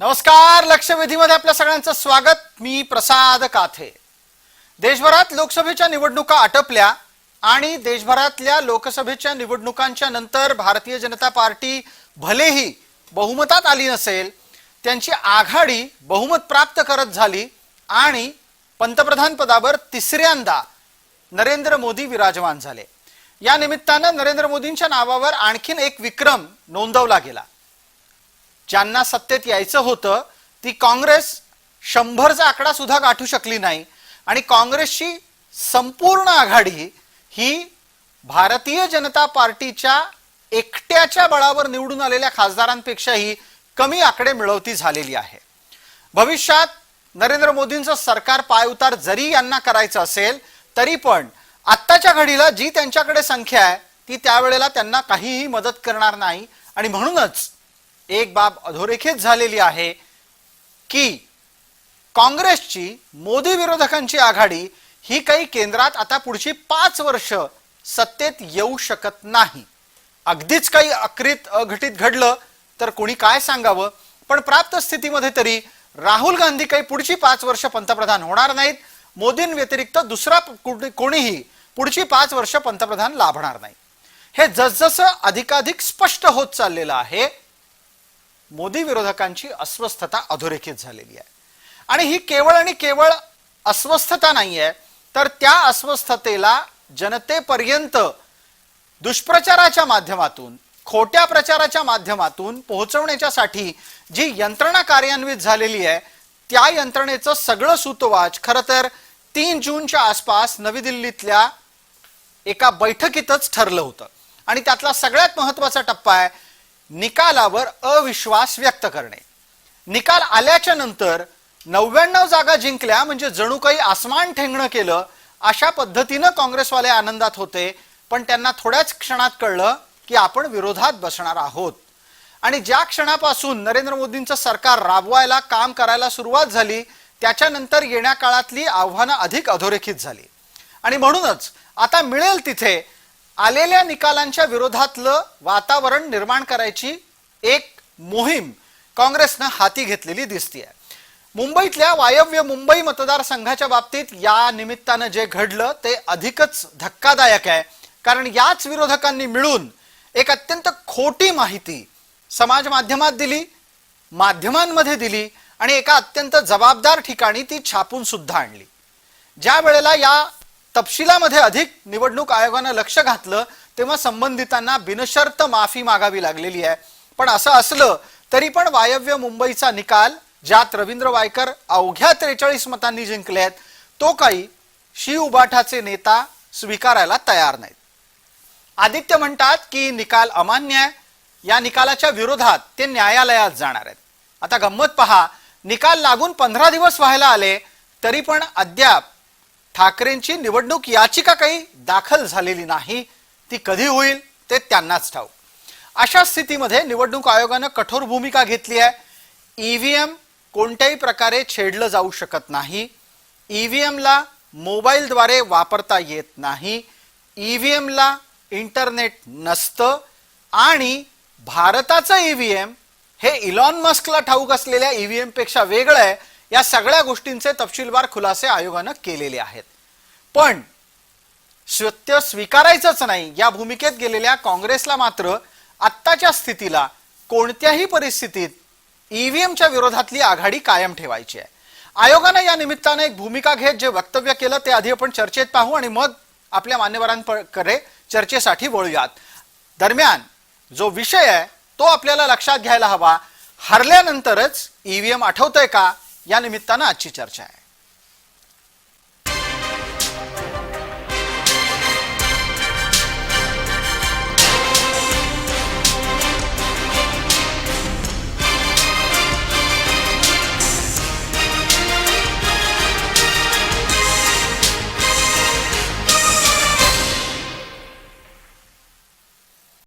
नमस्कार लक्षवेधीमध्ये आपल्या सगळ्यांचं स्वागत. मी प्रसाद काथे. देशभरात लोकसभेच्या निवडणुका आटपल्या आणि देशभरातल्या लोकसभेच्या निवडणुकांच्या नंतर भारतीय जनता पार्टी भलेही बहुमतात आली नसेल त्यांची आघाडी बहुमत प्राप्त करत झाली आणि पंतप्रधान पदावर तिसऱ्यांदा नरेंद्र मोदी विराजमान झाले. या निमित्तानं नरेंद्र मोदींच्या नावावर आणखीन एक विक्रम नोंदवला गेला. ज्यांना सत्तेत यायचं होतं ती काँग्रेस शंभरचा आकडा सुद्धा गाठू शकली नाही. आणि काँग्रेसची संपूर्ण आघाडी ही भारतीय जनता पार्टीच्या एकट्याच्या बळावर निवडून आलेल्या खासदारांपेक्षाही कमी आकडे मिळवती झालेली आहे. भविष्यात नरेंद्र मोदींचं सरकार पायउतार जरी यांना करायचं असेल तरी पण आत्ताच्या घडीला जी त्यांच्याकडे संख्या आहे ती त्यावेळेला त्यांना काहीही मदत करणार नाही. आणि म्हणूनच एक बाब अधोरेखित झालेली आहे की काँग्रेसची मोदी विरोधकांची आघाडी ही काही केंद्रात आता पुढची पाच वर्ष सत्तेत येऊ शकत नाही. अगदीच काही अकृत अघटित घडलं तर कोणी काय सांगावं? पण प्राप्त स्थितीमध्ये तरी राहुल गांधी काही पुढची पाच वर्ष पंतप्रधान होणार नाहीत. मोदींव्यतिरिक्त दुसरा कुणी- कोणीही पुढची पाच वर्ष पंतप्रधान लाभणार नाही. हे जसजसं अधिकाधिक स्पष्ट होत चाललेलं आहे मोदी विरोधकांची अस्वस्थता अधोरेखित झालेली आहे. आणि ही केवळ आणि केवळ अस्वस्थता नाही आहे तर त्या अस्वस्थतेला जनतेपर्यंत दुष्प्रचाराच्या माध्यमातून खोट्या प्रचाराच्या माध्यमातून पोहोचवण्याच्यासाठी जी यंत्रणा कार्यान्वित झालेली आहे त्या यंत्रणेचं सगळं सूतवाच खरं तर तीन जूनच्या आसपास नवी दिल्लीतल्या एका बैठकीतच ठरलं होतं. आणि त्यातला सगळ्यात महत्त्वाचा टप्पा आहे निकालावर अविश्वास व्यक्त करणे. निकाल आल्याच्यानंतर नव्याण्णव जागा जिंकल्या म्हणजे जणू काही आसमान ठेंगणं केलं अशा पद्धतीनं काँग्रेसवाले आनंदात होते. पण त्यांना थोड्याच क्षणात कळलं की आपण विरोधात बसणार आहोत. आणि ज्या क्षणापासून नरेंद्र मोदींचं सरकार राबवायला काम करायला सुरुवात झाली त्याच्यानंतर येण्या काळातली आव्हानं अधिक अधोरेखित झाली. आणि म्हणूनच आता मिळेल तिथे आलेल्या निकालांच्या विरोधातलं वातावरण निर्माण करायची एक मोहीम काँग्रेसनं हाती घेतलेली दिसतीये. मुंबईतल्या वायव्य मुंबई मतदारसंघाच्या बाबतीत या निमित्तानं जे घडलं ते अधिकच धक्कादायक आहे. कारण याच विरोधकांनी मिळून एक अत्यंत खोटी माहिती समाज माध्यमात दिली माध्यमांमध्ये दिली आणि एका अत्यंत जबाबदार ठिकाणी ती छापून सुद्धा आणली. ज्या वेळेला या तपशिलामध्ये अधिक निवडणूक आयोगानं लक्ष घातलं तेव्हा संबंधितांना बिनशर्त माफी मागावी लागलेली आहे. पण असं असलं तरी पण वायव्य मुंबईचा निकाल ज्यात रवींद्र वायकर अवघ्या त्रेचाळीस मतांनी जिंकले आहेत तो काही शिव उबाठाचे नेता स्वीकारायला तयार नाहीत. आदित्य म्हणतात की निकाल अमान्य आहे. या निकालाच्या विरोधात ते न्यायालयात जाणार आहेत. आता गंमत पहा निकाल लागून पंधरा दिवस व्हायला आले तरी पण अद्याप ठाकरेंची निवडणूक याचिका काही दाखल झालेली नाही ती कधी होईल ते त्यांनाच ठाऊक. अशा स्थितीमध्ये निवडणूक आयोगानं कठोर भूमिका घेतली आहे. ईव्हीएम कोणत्याही प्रकारे छेडलं जाऊ शकत नाही. ईव्हीएमला मोबाईलद्वारे वापरता येत नाही. ईव्हीएमला इंटरनेट नसतं आणि भारताचं ईव्हीएम हे इलॉन मस्कला ठाऊक असलेल्या ईव्हीएमपेक्षा वेगळं आहे. या सगळ्या गोष्टींचे तपशीलवार खुलासे आयोगानं केलेले आहेत. पण सत्य स्वीकारायचंच नाही. या भूमिकेत गेलेल्या काँग्रेसला मात्र आत्ताच्या स्थितीला कोणत्याही परिस्थितीत ईव्हीएमच्या विरोधातली आघाडी कायम ठेवायची आहे. आयोगानं या निमित्तानं एक भूमिका घेत जे वक्तव्य केलं ते आधी आपण चर्चेत पाहू आणि मग आपल्या मान्यवरांकडे चर्चेसाठी वळूयात. दरम्यान जो विषय आहे तो आपल्याला लक्षात घ्यायला हवा. हरल्यानंतरच ईव्हीएम आठवतंय का? या निमित्तानं आजची चर्चा आहे.